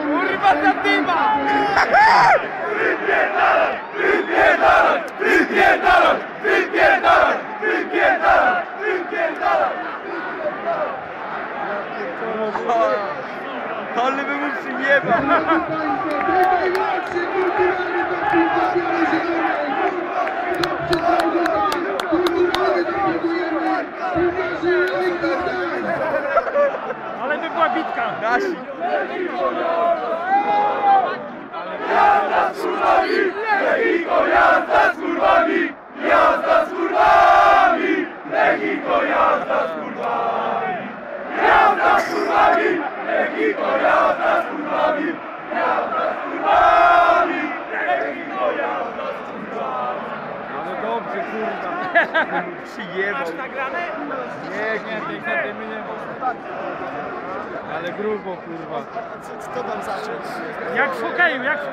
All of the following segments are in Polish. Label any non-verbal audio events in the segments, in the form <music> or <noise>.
Kurwa zadyma! Ale by mu przyjebał! Witka! Nasi! Jazda z kurwami! Lechiko, jazda z kurwami! Jazda z kurwami! Lechiko, jazda! Jazda jazda Przyjebał! nagrane? Nie, Nie, tej zadymy nie ma. Ale grubo, kurwa. Co tam zacząć? Jak hokeju, jak w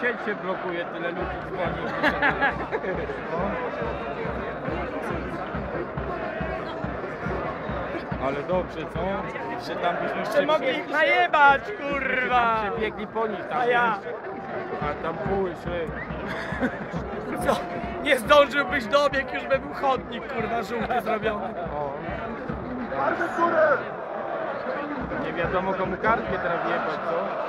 sieć się blokuje, tyle ludzi dzwoni. Ale dobrze, co? Jeszcze tam byśmy Jeszcze mogli ich najebać, kurwa! przebiegli po nich tam. A ja? A tam pół. Co? Nie zdążyłbyś dobieg, już by był chodnik, kurwa, żółty zrobiony. O. Nie wiadomo komu kartkę teraz jebać, co?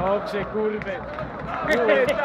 Dobrze, kurwy. <laughs>